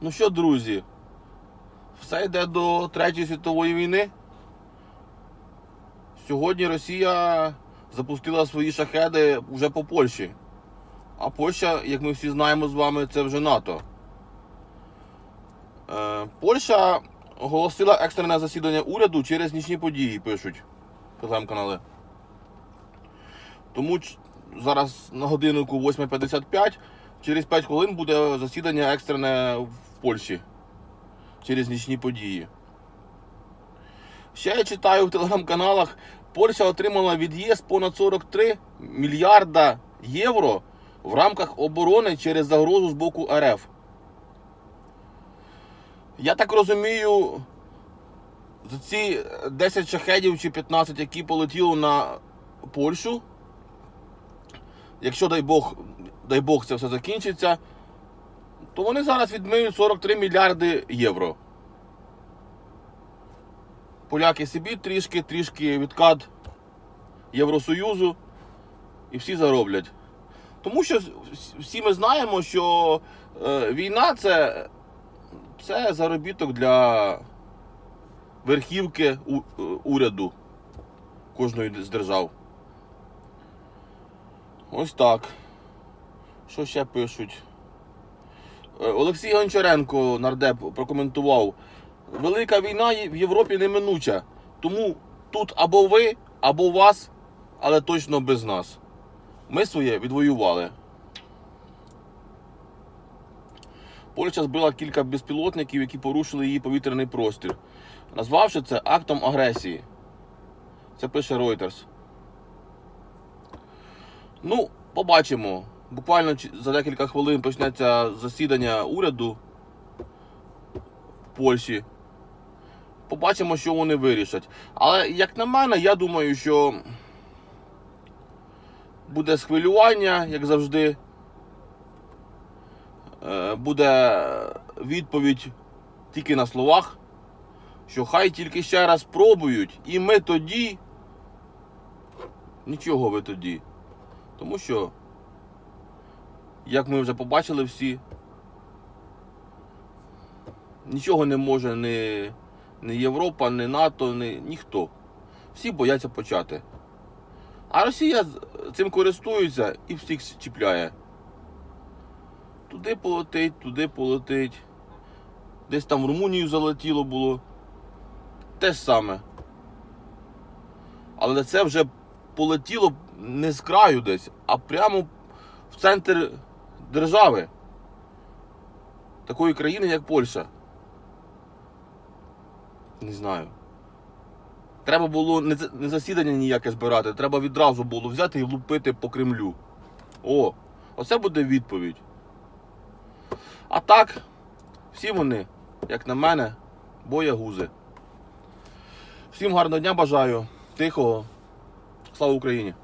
Ну що, друзі, все йде до Третьої світової війни. Сьогодні Росія запустила свої шахеди вже по Польщі. А Польща, як ми всі знаємо з вами, це вже НАТО. Е, Польща оголосила екстрене засідання уряду через нічні події, пишуть телеграм-канали. Тому зараз на годиннику 8.55, через 5 хвилин буде засідання екстрене в Польщі через нічні події. Ще я читаю в телеграм-каналах, Польща отримала від ЄС понад 43 мільярда євро в рамках оборони через загрозу з боку РФ. Я так розумію, за ці 10 шахедів чи 15, які полетіли на Польщу, якщо дай Бог, дай Бог це все закінчиться, то вони зараз відмиють 43 мільярди євро. Поляки собі трішки, трішки відкат Євросоюзу і всі зароблять. Тому що всі ми знаємо, що е, війна це, це заробіток для верхівки у- е, уряду кожної з держав. Ось так. Що ще пишуть? Е, Олексій Гончаренко, нардеп, прокоментував. Велика війна в Європі неминуча. Тому тут або ви, або вас, але точно без нас. Ми своє відвоювали. Польща збила кілька безпілотників, які порушили її повітряний простір, назвавши це актом агресії. Це пише Reuters. Ну, побачимо. Буквально за декілька хвилин почнеться засідання уряду в Польщі. Побачимо, що вони вирішать. Але, як на мене, я думаю, що буде схвилювання, як завжди. Е, Буде відповідь тільки на словах, що хай тільки ще раз пробують, і ми тоді. Нічого ви тоді. Тому що, як ми вже побачили всі, нічого не може ні, ні Європа, ні НАТО, ні, ніхто. Всі бояться почати. А Росія цим користується і всіх чіпляє. Туди полетить, туди полетить. Десь там в Румунію залетіло було. Те ж саме. Але це вже полетіло не з краю десь, а прямо в центр держави. Такої країни, як Польща. Не знаю. Треба було не, засідання ніяке збирати, треба відразу було взяти і влупити по Кремлю. О, оце буде відповідь. А так, всі вони, як на мене, боягузи. Всім гарного дня бажаю, тихого. Слава Україні!